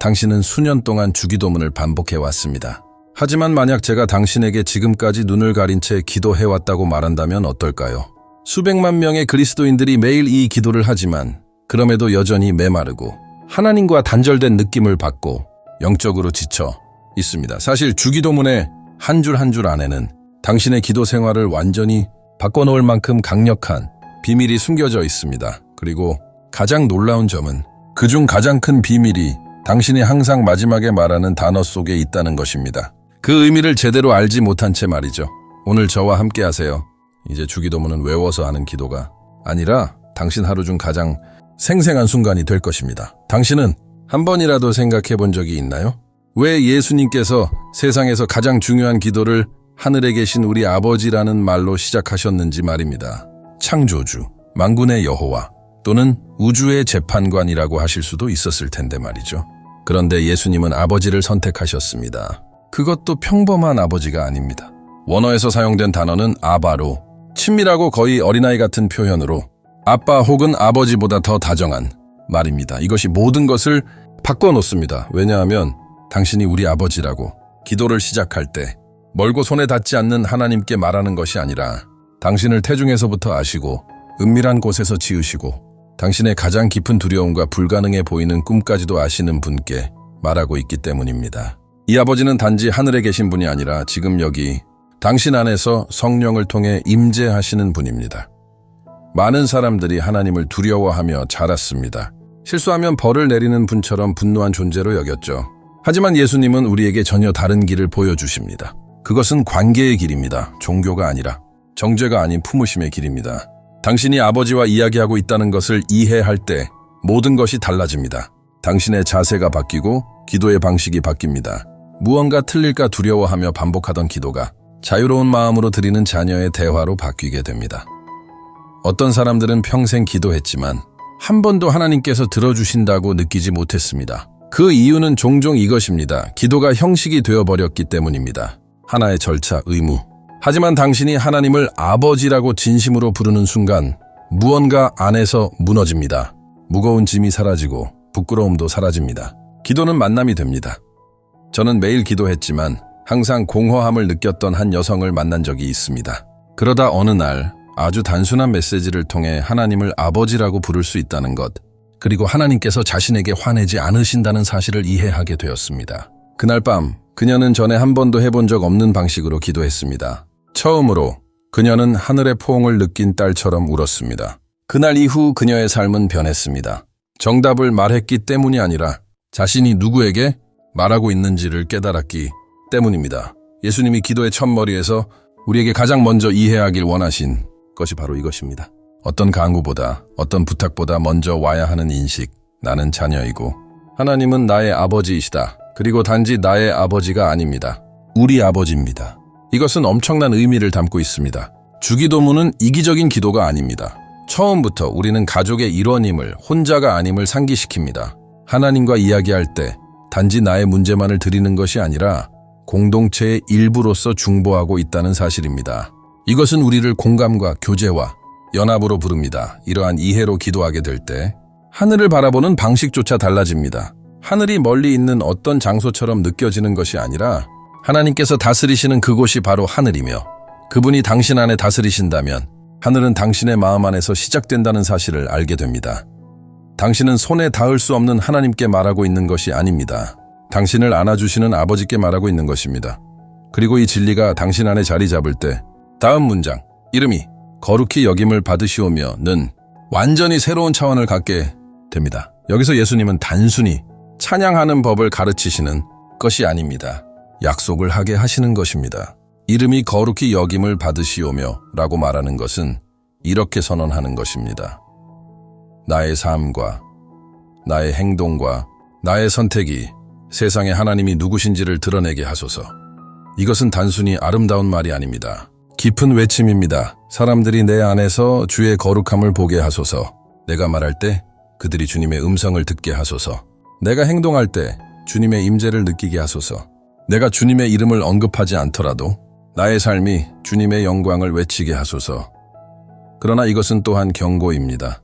당신은 수년 동안 주기도문을 반복해 왔습니다. 하지만 만약 제가 당신에게 지금까지 눈을 가린 채 기도해 왔다고 말한다면 어떨까요? 수백만 명의 그리스도인들이 매일 이 기도를 하지만 그럼에도 여전히 메마르고 하나님과 단절된 느낌을 받고 영적으로 지쳐 있습니다. 사실 주기도문의 한 줄 한 줄 안에는 당신의 기도 생활을 완전히 바꿔놓을 만큼 강력한 비밀이 숨겨져 있습니다. 그리고 가장 놀라운 점은 그중 가장 큰 비밀이 당신이 항상 마지막에 말하는 단어 속에 있다는 것입니다. 그 의미를 제대로 알지 못한 채 말이죠. 오늘 저와 함께 하세요. 이제 주기도문은 외워서 하는 기도가 아니라 당신 하루 중 가장 생생한 순간이 될 것입니다. 당신은 한 번이라도 생각해 본 적이 있나요? 왜 예수님께서 세상에서 가장 중요한 기도를 하늘에 계신 우리 아버지라는 말로 시작하셨는지 말입니다. 창조주, 만군의 여호와 또는 우주의 재판관이라고 하실 수도 있었을 텐데 말이죠. 그런데 예수님은 아버지를 선택하셨습니다. 그것도 평범한 아버지가 아닙니다. 원어에서 사용된 단어는 아바로, 친밀하고 거의 어린아이 같은 표현으로 아빠 혹은 아버지보다 더 다정한 말입니다. 이것이 모든 것을 바꿔놓습니다. 왜냐하면 당신이 우리 아버지라고 기도를 시작할 때 멀고 손에 닿지 않는 하나님께 말하는 것이 아니라 당신을 태중에서부터 아시고 은밀한 곳에서 지으시고 당신의 가장 깊은 두려움과 불가능해 보이는 꿈까지도 아시는 분께 말하고 있기 때문입니다. 이 아버지는 단지 하늘에 계신 분이 아니라 지금 여기 당신 안에서 성령을 통해 임재하시는 분입니다. 많은 사람들이 하나님을 두려워하며 자랐습니다. 실수하면 벌을 내리는 분처럼 분노한 존재로 여겼죠. 하지만 예수님은 우리에게 전혀 다른 길을 보여주십니다. 그것은 관계의 길입니다. 종교가 아니라 정죄가 아닌 품으심의 길입니다. 당신이 아버지와 이야기하고 있다는 것을 이해할 때 모든 것이 달라집니다. 당신의 자세가 바뀌고 기도의 방식이 바뀝니다. 무언가 틀릴까 두려워하며 반복하던 기도가 자유로운 마음으로 드리는 자녀의 대화로 바뀌게 됩니다. 어떤 사람들은 평생 기도했지만 한 번도 하나님께서 들어주신다고 느끼지 못했습니다. 그 이유는 종종 이것입니다. 기도가 형식이 되어버렸기 때문입니다. 하나의 절차, 의무. 하지만 당신이 하나님을 아버지라고 진심으로 부르는 순간 무언가 안에서 무너집니다. 무거운 짐이 사라지고 부끄러움도 사라집니다. 기도는 만남이 됩니다. 저는 매일 기도했지만 항상 공허함을 느꼈던 한 여성을 만난 적이 있습니다. 그러다 어느 날 아주 단순한 메시지를 통해 하나님을 아버지라고 부를 수 있다는 것, 그리고 하나님께서 자신에게 화내지 않으신다는 사실을 이해하게 되었습니다. 그날 밤 그녀는 전에 한 번도 해본 적 없는 방식으로 기도했습니다. 처음으로 그녀는 하늘의 포옹을 느낀 딸처럼 울었습니다. 그날 이후 그녀의 삶은 변했습니다. 정답을 말했기 때문이 아니라 자신이 누구에게 말하고 있는지를 깨달았기 때문입니다. 예수님이 기도의 첫머리에서 우리에게 가장 먼저 이해하길 원하신 것이 바로 이것입니다. 어떤 강구보다 어떤 부탁보다 먼저 와야 하는 인식, 나는 자녀이고 하나님은 나의 아버지이시다. 그리고 단지 나의 아버지가 아닙니다. 우리 아버지입니다. 이것은 엄청난 의미를 담고 있습니다. 주기도문은 이기적인 기도가 아닙니다. 처음부터 우리는 가족의 일원임을 혼자가 아님을 상기시킵니다. 하나님과 이야기할 때 단지 나의 문제만을 드리는 것이 아니라 공동체의 일부로서 중보하고 있다는 사실입니다. 이것은 우리를 공감과 교제와 연합으로 부릅니다. 이러한 이해로 기도하게 될 때 하늘을 바라보는 방식조차 달라집니다. 하늘이 멀리 있는 어떤 장소처럼 느껴지는 것이 아니라 하나님께서 다스리시는 그곳이 바로 하늘이며 그분이 당신 안에 다스리신다면 하늘은 당신의 마음 안에서 시작된다는 사실을 알게 됩니다. 당신은 손에 닿을 수 없는 하나님께 말하고 있는 것이 아닙니다. 당신을 안아주시는 아버지께 말하고 있는 것입니다. 그리고 이 진리가 당신 안에 자리 잡을 때 다음 문장, 이름이 거룩히 여김을 받으시오며는 완전히 새로운 차원을 갖게 됩니다. 여기서 예수님은 단순히 찬양하는 법을 가르치시는 것이 아닙니다. 약속을 하게 하시는 것입니다. 이름이 거룩히 여김을 받으시오며 라고 말하는 것은 이렇게 선언하는 것입니다. 나의 삶과 나의 행동과 나의 선택이 세상에 하나님이 누구신지를 드러내게 하소서. 이것은 단순히 아름다운 말이 아닙니다. 깊은 외침입니다. 사람들이 내 안에서 주의 거룩함을 보게 하소서. 내가 말할 때 그들이 주님의 음성을 듣게 하소서. 내가 행동할 때 주님의 임재를 느끼게 하소서. 내가 주님의 이름을 언급하지 않더라도 나의 삶이 주님의 영광을 외치게 하소서. 그러나 이것은 또한 경고입니다.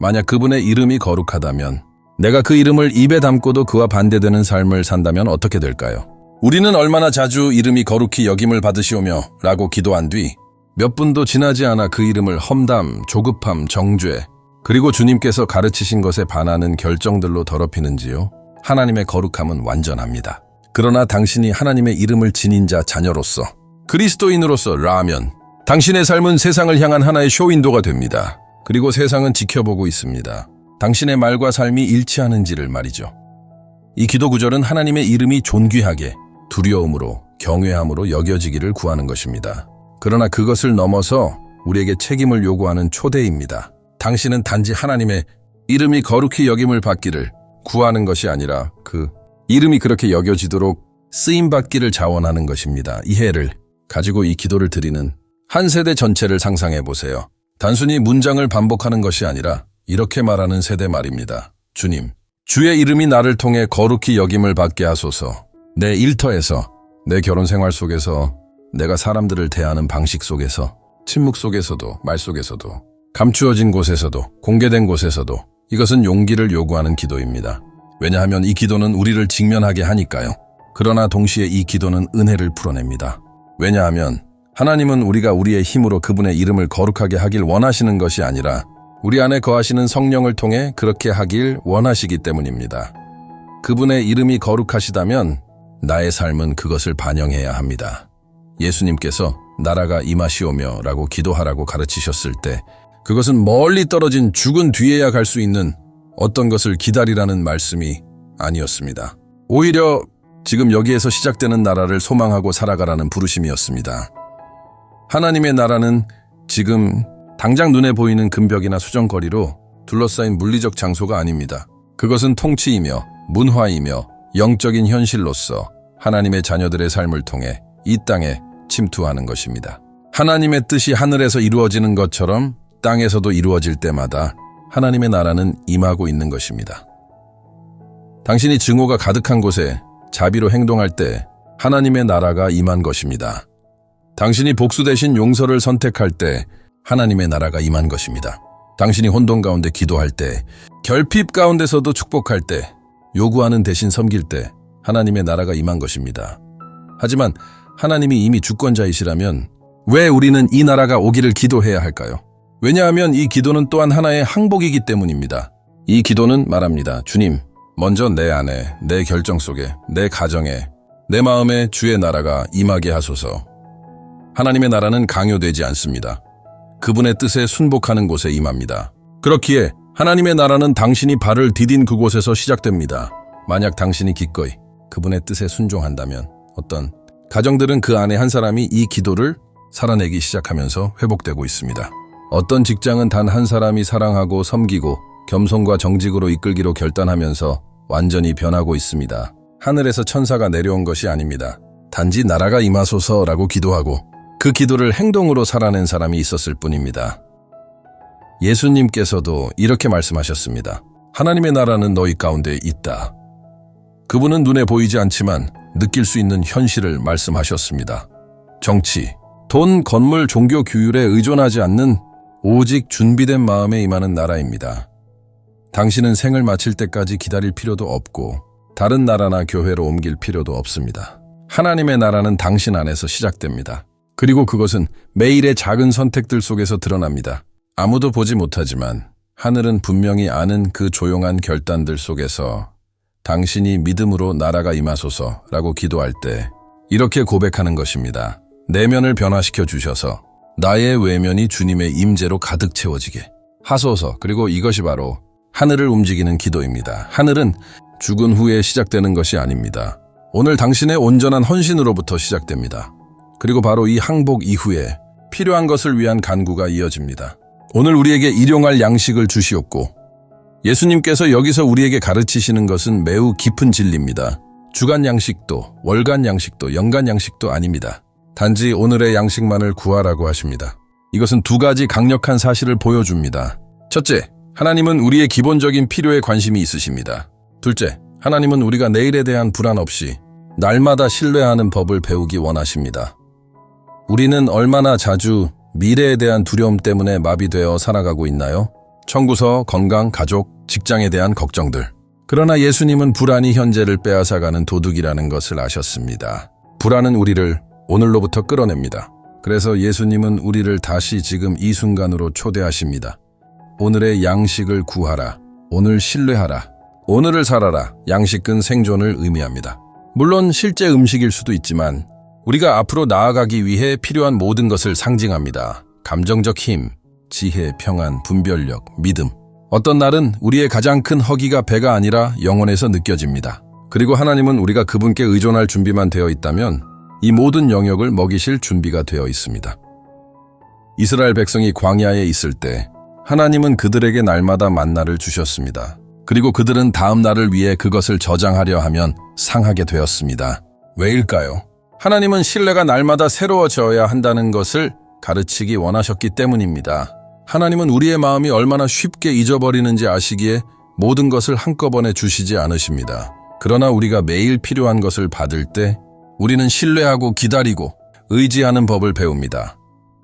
만약 그분의 이름이 거룩하다면 내가 그 이름을 입에 담고도 그와 반대되는 삶을 산다면 어떻게 될까요? 우리는 얼마나 자주 이름이 거룩히 여김을 받으시오며 라고 기도한 뒤 몇 분도 지나지 않아 그 이름을 험담, 조급함, 정죄, 그리고 주님께서 가르치신 것에 반하는 결정들로 더럽히는지요? 하나님의 거룩함은 완전합니다. 그러나 당신이 하나님의 이름을 지닌 자 자녀로서 그리스도인으로서 라면 당신의 삶은 세상을 향한 하나의 쇼윈도가 됩니다. 그리고 세상은 지켜보고 있습니다. 당신의 말과 삶이 일치하는지를 말이죠. 이 기도 구절은 하나님의 이름이 존귀하게 두려움으로 경외함으로 여겨지기를 구하는 것입니다. 그러나 그것을 넘어서 우리에게 책임을 요구하는 초대입니다. 당신은 단지 하나님의 이름이 거룩히 여김을 받기를 구하는 것이 아니라 그 이름이 그렇게 여겨지도록 쓰임 받기를 자원하는 것입니다. 이해를 가지고 이 기도를 드리는 한 세대 전체를 상상해 보세요. 단순히 문장을 반복하는 것이 아니라 이렇게 말하는 세대 말입니다. 주님, 주의 이름이 나를 통해 거룩히 여김을 받게 하소서. 내 일터에서, 내 결혼 생활 속에서, 내가 사람들을 대하는 방식 속에서, 침묵 속에서도, 말 속에서도, 감추어진 곳에서도, 공개된 곳에서도 이것은 용기를 요구하는 기도입니다. 왜냐하면 이 기도는 우리를 직면하게 하니까요. 그러나 동시에 이 기도는 은혜를 풀어냅니다. 왜냐하면 하나님은 우리가 우리의 힘으로 그분의 이름을 거룩하게 하길 원하시는 것이 아니라 우리 안에 거하시는 성령을 통해 그렇게 하길 원하시기 때문입니다. 그분의 이름이 거룩하시다면 나의 삶은 그것을 반영해야 합니다. 예수님께서 나라가 임하시오며 라고 기도하라고 가르치셨을 때 그것은 멀리 떨어진 죽은 뒤에야 갈 수 있는 어떤 것을 기다리라는 말씀이 아니었습니다. 오히려 지금 여기에서 시작되는 나라를 소망하고 살아가라는 부르심이었습니다. 하나님의 나라는 지금 당장 눈에 보이는 금벽이나 수정거리로 둘러싸인 물리적 장소가 아닙니다. 그것은 통치이며 문화이며 영적인 현실로서 하나님의 자녀들의 삶을 통해 이 땅에 침투하는 것입니다. 하나님의 뜻이 하늘에서 이루어지는 것처럼 땅에서도 이루어질 때마다 하나님의 나라는 임하고 있는 것입니다. 당신이 증오가 가득한 곳에 자비로 행동할 때 하나님의 나라가 임한 것입니다. 당신이 복수 대신 용서를 선택할 때 하나님의 나라가 임한 것입니다. 당신이 혼돈 가운데 기도할 때, 결핍 가운데서도 축복할 때, 요구하는 대신 섬길 때 하나님의 나라가 임한 것입니다. 하지만 하나님이 이미 주권자이시라면 왜 우리는 이 나라가 오기를 기도해야 할까요? 왜냐하면 이 기도는 또한 하나의 항복이기 때문입니다. 이 기도는 말합니다. 주님, 먼저 내 안에, 내 결정 속에, 내 가정에, 내 마음에 주의 나라가 임하게 하소서. 하나님의 나라는 강요되지 않습니다. 그분의 뜻에 순복하는 곳에 임합니다. 그렇기에 하나님의 나라는 당신이 발을 디딘 그곳에서 시작됩니다. 만약 당신이 기꺼이 그분의 뜻에 순종한다면 어떤 가정들은 그 안에 한 사람이 이 기도를 살아내기 시작하면서 회복되고 있습니다. 어떤 직장은 단 한 사람이 사랑하고 섬기고 겸손과 정직으로 이끌기로 결단하면서 완전히 변하고 있습니다. 하늘에서 천사가 내려온 것이 아닙니다. 단지 나라가 임하소서라고 기도하고 그 기도를 행동으로 살아낸 사람이 있었을 뿐입니다. 예수님께서도 이렇게 말씀하셨습니다. 하나님의 나라는 너희 가운데 있다. 그분은 눈에 보이지 않지만 느낄 수 있는 현실을 말씀하셨습니다. 정치, 돈, 건물, 종교 규율에 의존하지 않는 오직 준비된 마음에 임하는 나라입니다. 당신은 생을 마칠 때까지 기다릴 필요도 없고 다른 나라나 교회로 옮길 필요도 없습니다. 하나님의 나라는 당신 안에서 시작됩니다. 그리고 그것은 매일의 작은 선택들 속에서 드러납니다. 아무도 보지 못하지만 하늘은 분명히 아는 그 조용한 결단들 속에서 당신이 믿음으로 나라가 임하소서라고 기도할 때 이렇게 고백하는 것입니다. 내면을 변화시켜 주셔서 나의 외면이 주님의 임재로 가득 채워지게 하소서 그리고 이것이 바로 하늘을 움직이는 기도입니다. 하늘은 죽은 후에 시작되는 것이 아닙니다. 오늘 당신의 온전한 헌신으로부터 시작됩니다. 그리고 바로 이 항복 이후에 필요한 것을 위한 간구가 이어집니다. 오늘 우리에게 일용할 양식을 주시옵고 예수님께서 여기서 우리에게 가르치시는 것은 매우 깊은 진리입니다. 주간 양식도, 월간 양식도, 연간 양식도 아닙니다. 단지 오늘의 양식만을 구하라고 하십니다. 이것은 두 가지 강력한 사실을 보여줍니다. 첫째, 하나님은 우리의 기본적인 필요에 관심이 있으십니다. 둘째, 하나님은 우리가 내일에 대한 불안 없이 날마다 신뢰하는 법을 배우기 원하십니다. 우리는 얼마나 자주 미래에 대한 두려움 때문에 마비되어 살아가고 있나요? 청구서, 건강, 가족, 직장에 대한 걱정들. 그러나 예수님은 불안이 현재를 빼앗아가는 도둑이라는 것을 아셨습니다. 불안은 우리를 오늘로부터 끌어냅니다. 그래서 예수님은 우리를 다시 지금 이 순간으로 초대하십니다. 오늘의 양식을 구하라. 오늘 신뢰하라. 오늘을 살아라. 양식은 생존을 의미합니다. 물론 실제 음식일 수도 있지만 우리가 앞으로 나아가기 위해 필요한 모든 것을 상징합니다. 감정적 힘, 지혜, 평안, 분별력, 믿음. 어떤 날은 우리의 가장 큰 허기가 배가 아니라 영혼에서 느껴집니다. 그리고 하나님은 우리가 그분께 의존할 준비만 되어 있다면 이 모든 영역을 먹이실 준비가 되어 있습니다. 이스라엘 백성이 광야에 있을 때 하나님은 그들에게 날마다 만나를 주셨습니다. 그리고 그들은 다음 날을 위해 그것을 저장하려 하면 상하게 되었습니다. 왜일까요? 하나님은 신뢰가 날마다 새로워져야 한다는 것을 가르치기 원하셨기 때문입니다. 하나님은 우리의 마음이 얼마나 쉽게 잊어버리는지 아시기에 모든 것을 한꺼번에 주시지 않으십니다. 그러나 우리가 매일 필요한 것을 받을 때 우리는 신뢰하고 기다리고 의지하는 법을 배웁니다.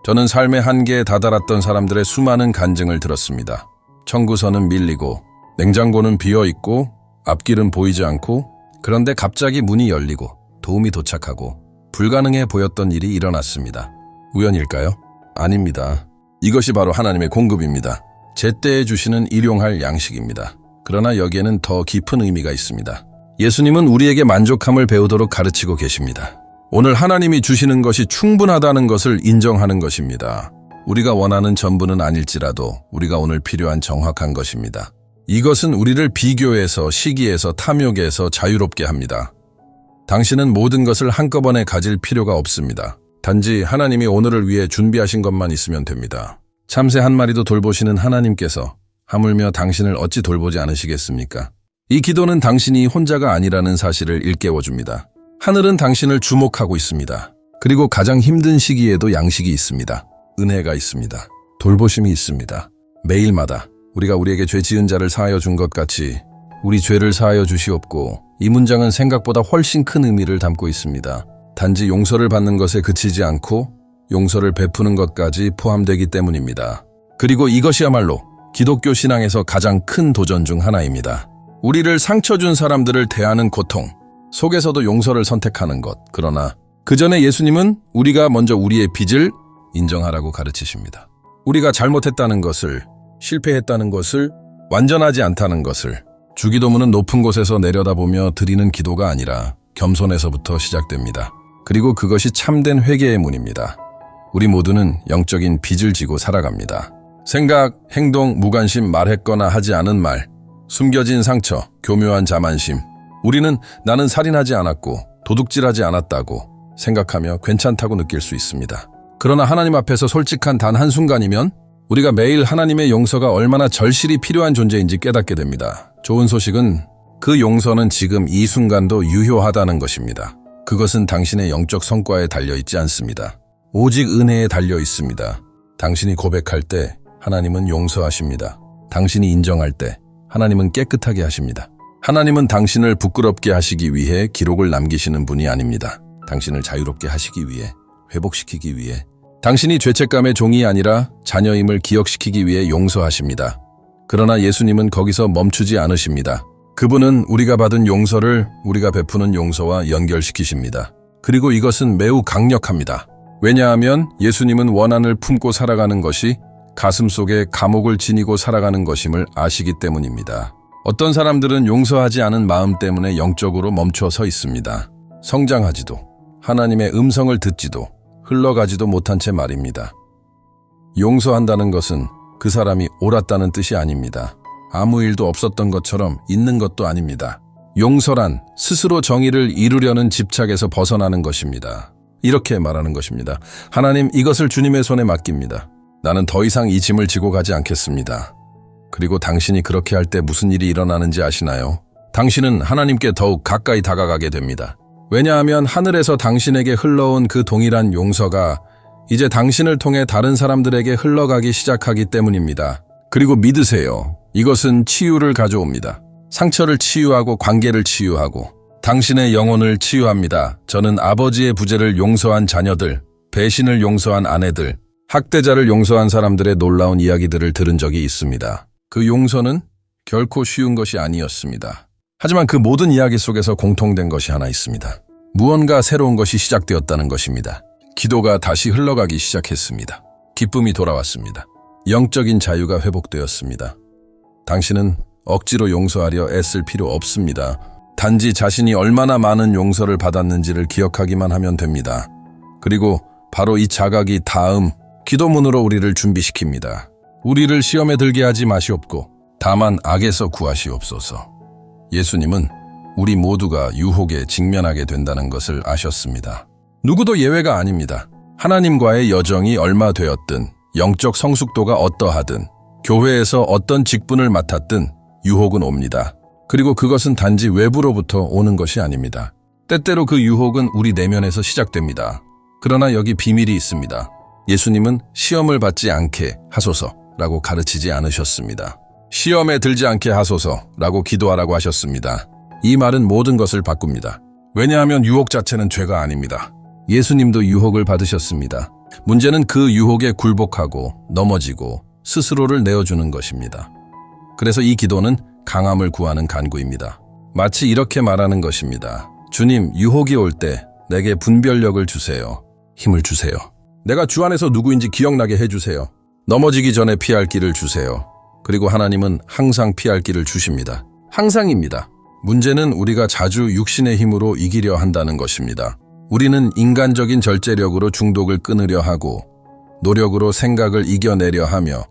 저는 삶의 한계에 다다랐던 사람들의 수많은 간증을 들었습니다. 청구서는 밀리고 냉장고는 비어 있고 앞길은 보이지 않고 그런데 갑자기 문이 열리고 도움이 도착하고 불가능해 보였던 일이 일어났습니다. 우연일까요? 아닙니다. 이것이 바로 하나님의 공급입니다. 제때에 주시는 일용할 양식입니다. 그러나 여기에는 더 깊은 의미가 있습니다. 예수님은 우리에게 만족함을 배우도록 가르치고 계십니다. 오늘 하나님이 주시는 것이 충분하다는 것을 인정하는 것입니다. 우리가 원하는 전부는 아닐지라도 우리가 오늘 필요한 정확한 것입니다. 이것은 우리를 비교에서 시기에서 탐욕에서 자유롭게 합니다. 당신은 모든 것을 한꺼번에 가질 필요가 없습니다. 단지 하나님이 오늘을 위해 준비하신 것만 있으면 됩니다. 참새 한 마리도 돌보시는 하나님께서 하물며 당신을 어찌 돌보지 않으시겠습니까? 이 기도는 당신이 혼자가 아니라는 사실을 일깨워줍니다. 하늘은 당신을 주목하고 있습니다. 그리고 가장 힘든 시기에도 양식이 있습니다. 은혜가 있습니다. 돌보심이 있습니다. 매일마다 우리가 우리에게 죄 지은 자를 사하여 준 것 같이 우리 죄를 사하여 주시옵고 이 문장은 생각보다 훨씬 큰 의미를 담고 있습니다. 단지 용서를 받는 것에 그치지 않고 용서를 베푸는 것까지 포함되기 때문입니다. 그리고 이것이야말로 기독교 신앙에서 가장 큰 도전 중 하나입니다. 우리를 상처 준 사람들을 대하는 고통, 속에서도 용서를 선택하는 것. 그러나 그 전에 예수님은 우리가 먼저 우리의 빚을 인정하라고 가르치십니다. 우리가 잘못했다는 것을, 실패했다는 것을, 완전하지 않다는 것을, 주기도문은 높은 곳에서 내려다보며 드리는 기도가 아니라 겸손에서부터 시작됩니다. 그리고 그것이 참된 회개의 문입니다. 우리 모두는 영적인 빚을 지고 살아갑니다. 생각, 행동, 무관심, 말했거나 하지 않은 말, 숨겨진 상처, 교묘한 자만심. 우리는 나는 살인하지 않았고 도둑질하지 않았다고 생각하며 괜찮다고 느낄 수 있습니다. 그러나 하나님 앞에서 솔직한 단 한순간이면 우리가 매일 하나님의 용서가 얼마나 절실히 필요한 존재인지 깨닫게 됩니다. 좋은 소식은 그 용서는 지금 이 순간도 유효하다는 것입니다. 그것은 당신의 영적 성과에 달려 있지 않습니다. 오직 은혜에 달려 있습니다. 당신이 고백할 때 하나님은 용서하십니다. 당신이 인정할 때 하나님은 깨끗하게 하십니다. 하나님은 당신을 부끄럽게 하시기 위해 기록을 남기시는 분이 아닙니다. 당신을 자유롭게 하시기 위해, 회복시키기 위해, 당신이 죄책감의 종이 아니라 자녀임을 기억시키기 위해 용서하십니다. 그러나 예수님은 거기서 멈추지 않으십니다. 그분은 우리가 받은 용서를 우리가 베푸는 용서와 연결시키십니다. 그리고 이것은 매우 강력합니다. 왜냐하면 예수님은 원한을 품고 살아가는 것이 가슴 속에 감옥을 지니고 살아가는 것임을 아시기 때문입니다. 어떤 사람들은 용서하지 않은 마음 때문에 영적으로 멈춰 서 있습니다. 성장하지도, 하나님의 음성을 듣지도, 흘러가지도 못한 채 말입니다. 용서한다는 것은 그 사람이 옳았다는 뜻이 아닙니다. 아무 일도 없었던 것처럼 있는 것도 아닙니다. 용서란 스스로 정의를 이루려는 집착에서 벗어나는 것입니다. 이렇게 말하는 것입니다. 하나님 이것을 주님의 손에 맡깁니다. 나는 더 이상 이 짐을 지고 가지 않겠습니다. 그리고 당신이 그렇게 할 때 무슨 일이 일어나는지 아시나요? 당신은 하나님께 더욱 가까이 다가가게 됩니다. 왜냐하면 하늘에서 당신에게 흘러온 그 동일한 용서가 이제 당신을 통해 다른 사람들에게 흘러가기 시작하기 때문입니다. 그리고 믿으세요. 이것은 치유를 가져옵니다. 상처를 치유하고 관계를 치유하고 당신의 영혼을 치유합니다. 저는 아버지의 부재를 용서한 자녀들, 배신을 용서한 아내들, 학대자를 용서한 사람들의 놀라운 이야기들을 들은 적이 있습니다. 그 용서는 결코 쉬운 것이 아니었습니다. 하지만 그 모든 이야기 속에서 공통된 것이 하나 있습니다. 무언가 새로운 것이 시작되었다는 것입니다. 기도가 다시 흘러가기 시작했습니다. 기쁨이 돌아왔습니다. 영적인 자유가 회복되었습니다. 당신은 억지로 용서하려 애쓸 필요 없습니다. 단지 자신이 얼마나 많은 용서를 받았는지를 기억하기만 하면 됩니다. 그리고 바로 이 자각이 다음 기도문으로 우리를 준비시킵니다. 우리를 시험에 들게 하지 마시옵고 다만 악에서 구하시옵소서. 예수님은 우리 모두가 유혹에 직면하게 된다는 것을 아셨습니다. 누구도 예외가 아닙니다. 하나님과의 여정이 얼마 되었든 영적 성숙도가 어떠하든 교회에서 어떤 직분을 맡았든 유혹은 옵니다. 그리고 그것은 단지 외부로부터 오는 것이 아닙니다. 때때로 그 유혹은 우리 내면에서 시작됩니다. 그러나 여기 비밀이 있습니다. 예수님은 시험을 받지 않게 하소서라고 가르치지 않으셨습니다. 시험에 들지 않게 하소서라고 기도하라고 하셨습니다. 이 말은 모든 것을 바꿉니다. 왜냐하면 유혹 자체는 죄가 아닙니다. 예수님도 유혹을 받으셨습니다. 문제는 그 유혹에 굴복하고 넘어지고 스스로를 내어주는 것입니다. 그래서 이 기도는 강함을 구하는 간구입니다. 마치 이렇게 말하는 것입니다. 주님, 유혹이 올 때 내게 분별력을 주세요. 힘을 주세요. 내가 주 안에서 누구인지 기억나게 해주세요. 넘어지기 전에 피할 길을 주세요. 그리고 하나님은 항상 피할 길을 주십니다. 항상입니다. 문제는 우리가 자주 육신의 힘으로 이기려 한다는 것입니다. 우리는 인간적인 절제력으로 중독을 끊으려 하고 노력으로 생각을 이겨내려 하며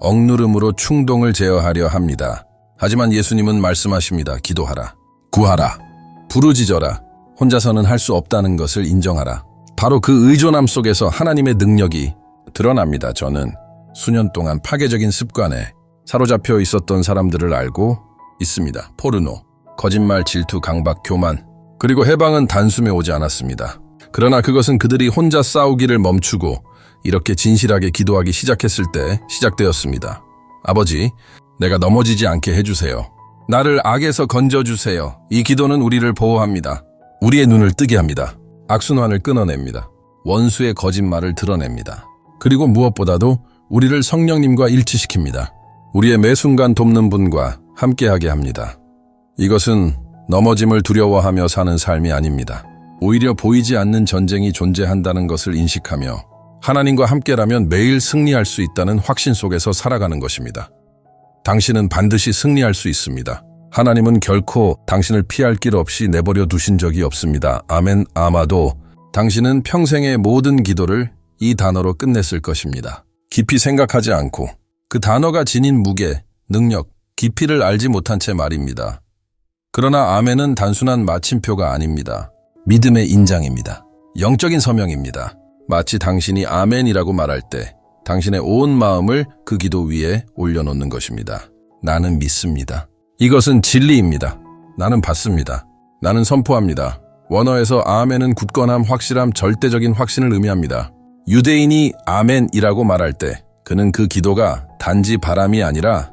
억누름으로 충동을 제어하려 합니다. 하지만 예수님은 말씀하십니다. 기도하라. 구하라. 부르짖어라. 혼자서는 할 수 없다는 것을 인정하라. 바로 그 의존함 속에서 하나님의 능력이 드러납니다. 저는 수년 동안 파괴적인 습관에 사로잡혀 있었던 사람들을 알고 있습니다. 포르노, 거짓말, 질투, 강박, 교만, 그리고 해방은 단숨에 오지 않았습니다. 그러나 그것은 그들이 혼자 싸우기를 멈추고 이렇게 진실하게 기도하기 시작했을 때 시작되었습니다. 아버지, 내가 넘어지지 않게 해주세요. 나를 악에서 건져주세요. 이 기도는 우리를 보호합니다. 우리의 눈을 뜨게 합니다. 악순환을 끊어냅니다. 원수의 거짓말을 드러냅니다. 그리고 무엇보다도 우리를 성령님과 일치시킵니다. 우리의 매 순간 돕는 분과 함께하게 합니다. 이것은 넘어짐을 두려워하며 사는 삶이 아닙니다. 오히려 보이지 않는 전쟁이 존재한다는 것을 인식하며 하나님과 함께라면 매일 승리할 수 있다는 확신 속에서 살아가는 것입니다. 당신은 반드시 승리할 수 있습니다. 하나님은 결코 당신을 피할 길 없이 내버려 두신 적이 없습니다. 아멘. 아마도 당신은 평생의 모든 기도를 이 단어로 끝냈을 것입니다. 깊이 생각하지 않고 그 단어가 지닌 무게, 능력, 깊이를 알지 못한 채 말입니다. 그러나 아멘은 단순한 마침표가 아닙니다. 믿음의 인장입니다. 영적인 서명입니다. 마치 당신이 아멘이라고 말할 때 당신의 온 마음을 그 기도 위에 올려놓는 것입니다. 나는 믿습니다. 이것은 진리입니다. 나는 받습니다. 나는 선포합니다. 원어에서 아멘은 굳건함, 확실함, 절대적인 확신을 의미합니다. 유대인이 아멘이라고 말할 때 그는 그 기도가 단지 바람이 아니라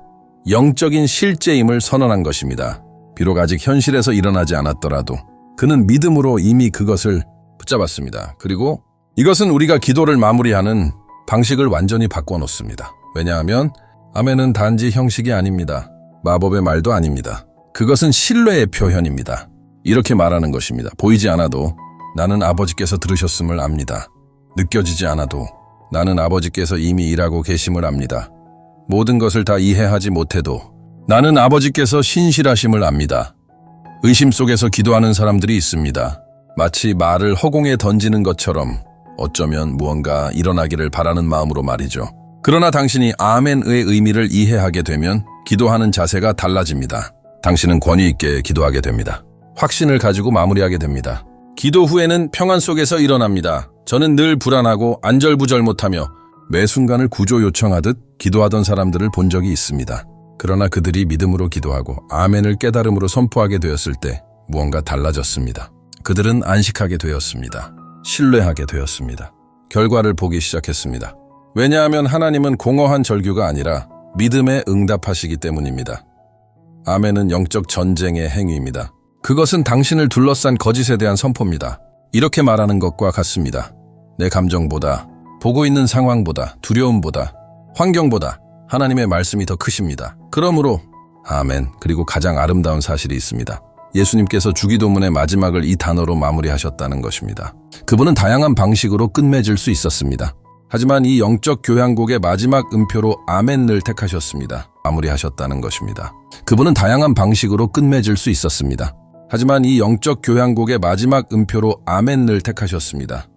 영적인 실제임을 선언한 것입니다. 비록 아직 현실에서 일어나지 않았더라도 그는 믿음으로 이미 그것을 붙잡았습니다. 그리고 이것은 우리가 기도를 마무리하는 방식을 완전히 바꿔놓습니다. 왜냐하면 아멘은 단지 형식이 아닙니다. 마법의 말도 아닙니다. 그것은 신뢰의 표현입니다. 이렇게 말하는 것입니다. 보이지 않아도 나는 아버지께서 들으셨음을 압니다. 느껴지지 않아도 나는 아버지께서 이미 일하고 계심을 압니다. 모든 것을 다 이해하지 못해도 나는 아버지께서 신실하심을 압니다. 의심 속에서 기도하는 사람들이 있습니다. 마치 말을 허공에 던지는 것처럼 어쩌면 무언가 일어나기를 바라는 마음으로 말이죠. 그러나 당신이 아멘의 의미를 이해하게 되면 기도하는 자세가 달라집니다. 당신은 권위 있게 기도하게 됩니다. 확신을 가지고 마무리하게 됩니다. 기도 후에는 평안 속에서 일어납니다. 저는 늘 불안하고 안절부절 못하며 매 순간을 구조 요청하듯 기도하던 사람들을 본 적이 있습니다. 그러나 그들이 믿음으로 기도하고 아멘을 깨달음으로 선포하게 되었을 때 무언가 달라졌습니다. 그들은 안식하게 되었습니다. 신뢰하게 되었습니다. 결과를 보기 시작했습니다. 왜냐하면 하나님은 공허한 절규가 아니라 믿음에 응답하시기 때문입니다. 아멘은 영적 전쟁의 행위입니다. 그것은 당신을 둘러싼 거짓에 대한 선포입니다. 이렇게 말하는 것과 같습니다. 내 감정보다, 보고 있는 상황보다, 두려움보다, 환경보다 하나님의 말씀이 더 크십니다. 그러므로 아멘. 그리고 가장 아름다운 사실이 있습니다. 예수님께서 주기도문의 마지막을 이 단어로 마무리하셨다는 것입니다. 그분은 다양한 방식으로 끝맺을 수 있었습니다. 하지만 이 영적 교향곡의 마지막 음표로 아멘을 택하셨습니다. 마무리하셨다는 것입니다. 그분은 다양한 방식으로 끝맺을 수 있었습니다. 하지만 이 영적 교향곡의 마지막 음표로 아멘을 택하셨습니다.